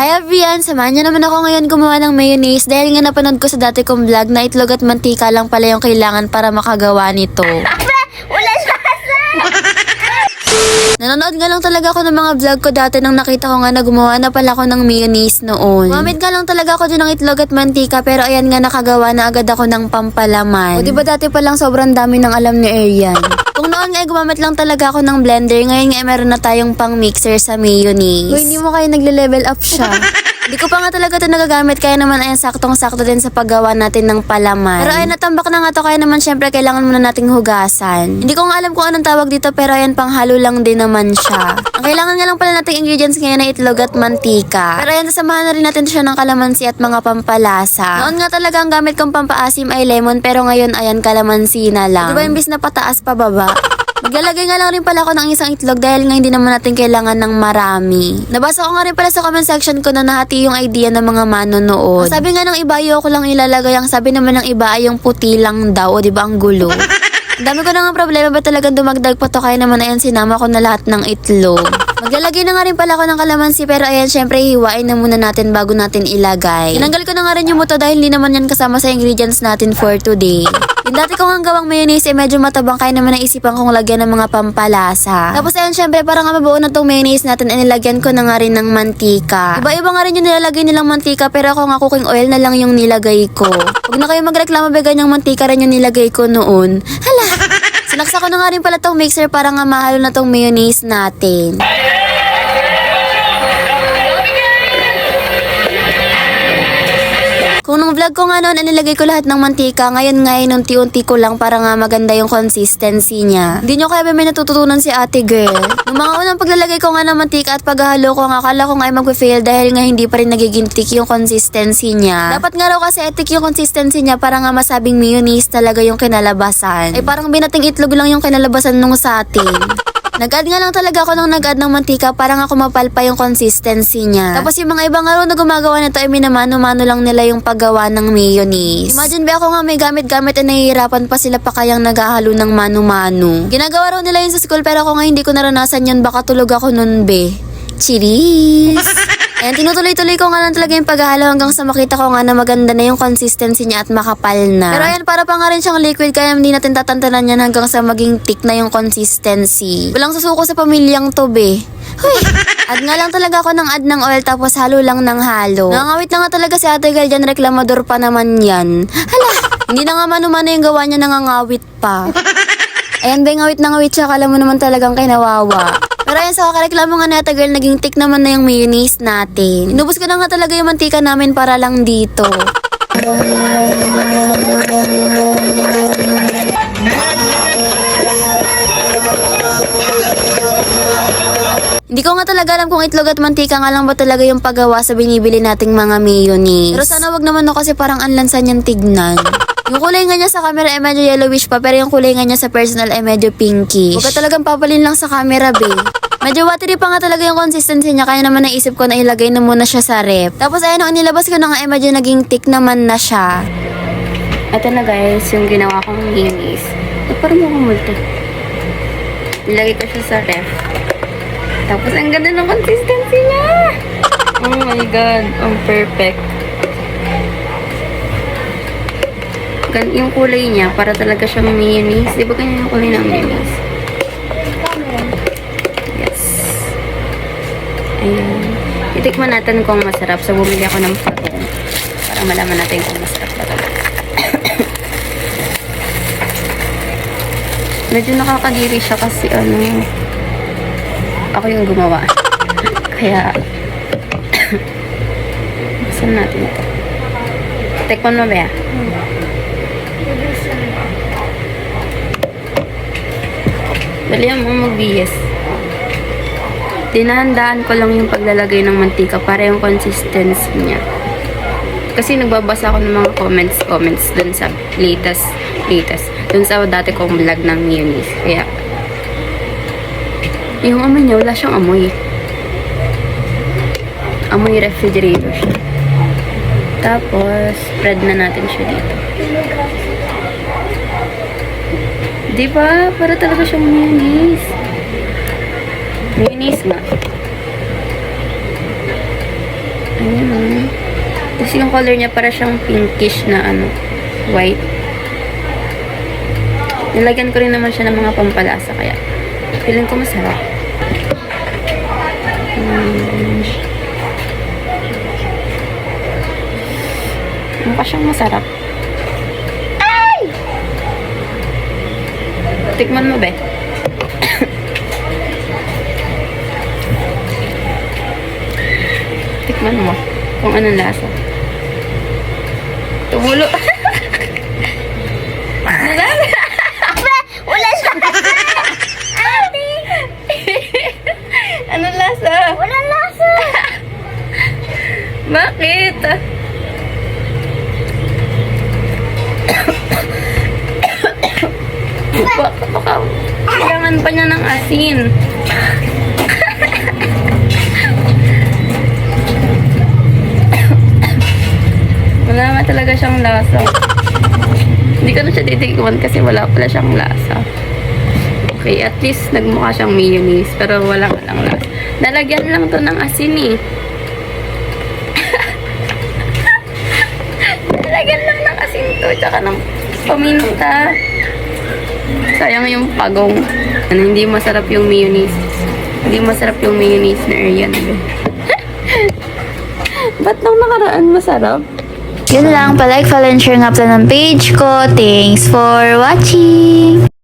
Hi everyone! Samahan niyo naman ako ngayon gumawa ng mayonnaise dahil nga napanood ko sa dati kong vlog na itlog at mantika lang pala yung kailangan para makagawa nito. Nanonood nga lang talaga ako ng mga vlog ko dati nang nakita ko nga na gumawa na pala ako ng mayonnaise noon. Gumamit nga lang talaga ako dyan ng itlog at mantika pero ayan nga nakagawa na agad ako ng pampalaman. O diba dati pa lang sobrang dami ng alam ni Arian. Kung noon nga ay gumamit lang talaga ako ng blender, ngayon nga ay meron na tayong pang mixer sa mayonnaise. Uy, hindi mo kayo nagle-level up siya. Hindi ko pa nga talaga ito nagagamit kaya naman ayan saktong-sakto din sa paggawa natin ng palaman. Pero ayan natambak na nga to kaya naman syempre kailangan muna nating hugasan. Hindi ko nga alam kung anong tawag dito pero ayan panghalo lang din naman siya. Ang kailangan nga lang pala nating ingredients ngayon ay itlog at mantika. Pero ayan sasamahan na rin natin siya ng kalamansi at mga pampalasa. Noon nga talaga ang gamit kong pampaasim ay lemon pero ngayon ayan kalamansi na lang. Diba imbis na pataas pababa? Maglalagay nga lang rin pala ako ng isang itlog dahil nga hindi naman natin kailangan ng marami. Nabasa ko nga rin pala sa comment section ko na nahati yung idea ng mga manonood. Sabi nga ng iba, ayoko lang ilalagay. Ang sabi naman ng iba ay yung puti lang daw. O di ba ang gulo? Dami ko na nga problema ba talagang dumagdag pa to kaya naman ayan sinama ko na lahat ng itlog. Maglalagay na nga rin pala ako ng kalamansi pero ayan syempre hiwain na muna natin bago natin ilagay. Tinanggal ko na nga rin yung muto dahil hindi naman yan kasama sa ingredients natin for today. Yung dati ko nga gawang mayonnaise ay medyo matabang kaya naman naisipan kong lagyan ng mga pampalasa. Tapos ayan syempre parang nga mabuo na tong mayonnaise natin ay nilagyan ko na nga rin ng mantika. Iba-iba nga rin yung nilalagay nilang mantika pero ako nga cooking oil na lang yung nilagay ko. Huwag na kayo magreklamo ba ganyang mantika rin yung nilagay ko noon. Hala! Sinaksa ko na nga rin pala tong mixer para nga mahalo na tong mayonnaise natin. Nung vlog ko nga noon, nilagay ko lahat ng mantika, ngayon nga ay unti-unti ko lang para nga maganda yung consistency niya. Hindi nyo kaya may natututunan si ate girl? Nung mga unang paglalagay ko nga ng mantika at paghahalo ko nga, akala ko nga ay mag-fail dahil nga hindi pa rin nagiging thick yung consistency niya. Dapat nga raw kasi thick yung consistency niya para nga masabing mayonnaise talaga yung kinalabasan. Ay parang binating itlog lang yung kinalabasan nung sa atin. Nag-add nga lang talaga ako ng nag-add ng mantika para nga kumapal pa yung consistency niya. Tapos yung mga ibang araw na gumagawa nito ay minamano-mano lang nila yung paggawa ng mayonnaise. Imagine ba ako nga may gamit-gamit at nahihirapan pa sila pa kayang naghahalo ng mano-mano. Ginagawa raw nila yun sa school pero ako nga hindi ko naranasan yun baka tulog ako nun be. Cheers! Ayan, tinutuloy-tuloy ko nga lang talaga yung paghahalo hanggang sa makita ko nga na maganda na yung consistency niya at makapal na. Pero ayan, para pa nga rin siyang liquid kaya hindi natin tatantanan yan hanggang sa maging thick na yung consistency. Walang susuko sa pamilyang to, be. Huy! Add nga lang talaga ako ng add ng oil tapos halo lang ng halo. Nangawit na nga talaga si Ate Gal dyan, reklamador pa naman yan. Hala! Hindi na nga mano-mano yung gawa niya nangangawit pa. Ayan ba, ngawit na ngawit siya, kala mo naman talagang kay nawawa. Pero ayan, sa kakareklamo nga nata girl, naging thick naman na yung mayonnaise natin. Inubos ko na nga talaga yung mantika namin para lang dito. Hindi ko nga talaga alam kung itlog at mantika nga lang ba talaga yung paggawa sa binibili nating mga mayonnaise. Pero sana wag naman no kasi parang anlansa niyang tignan. Yung kulay nga niya sa camera ay medyo yellowish pa pero yung kulay nga niya sa personal ay medyo pinkish. Huwag ka talagang papalin lang sa camera, be. Medyo watery pa nga talaga yung consistency niya kaya naman naisip ko na ilagay na muna siya sa rep. Tapos ayun, nung inilabas ko na nga ay medyo naging thick naman na siya. Ito na guys, yung ginawa kong mayonnaise. Ba't parang mukhang multo? Nilagay ko siya sa ref. Tapos ang ganda ng consistency niya! Oh my god, ang perfect. Yung kulay niya, para talaga siyang mayonnaise. Di ba ganyan yung kulay ng mayonnaise? Yes. Ayan. Itikman natin kung masarap. So, bumili ako ng pattern para malaman natin kung masarap ba talaga. Medyo nakakadiri siya kasi ano, ako yung gumawa. Kaya, saan natin ito? Tekman mo ba? Dali mo mag-BS. Dinahandaan ko lang yung paglalagay ng mantika para yung consistency niya. Kasi nagbabasa ako ng mga comments, comments dun sa latest, latest. Dun sa dati kong vlog ng mayonnaise. Kaya, yung amoy niya, wala siyang amoy. Amoy refrigerator siya. Tapos, spread na natin siya dito. Di ba? Para talaga siyang mayonnaise. Mayonnaise nga. Ayan o. Tapos yung color niya para siyang pinkish na ano, white. Nilagyan ko rin naman siya ng mga pampalasa kaya feeling ko masarap. Mm. Mukha siyang masarap. Tikman mo, be. Tikman mo kung anong lasa. Tumulo. Wala siya! anong lasa? Wala lasa! Bakit? Baka, baka, kailangan pa niya ng asin. wala naman talaga siyang lasa. Hindi ko na siya titikman kasi wala pala siyang lasa. Okay, at least nagmukha siyang mayonnaise pero wala walang lasa. Nalagyan lang to ng asin eh. Nalagyan lang ng asin to, tsaka ng paminta. Sayang yung pagong. Ano, hindi masarap yung mayonnaise. Hindi masarap yung mayonnaise na Arian. Ba't nung nakaraan masarap? Yun lang, palike, follow, and share nga pala ng page ko. Thanks for watching!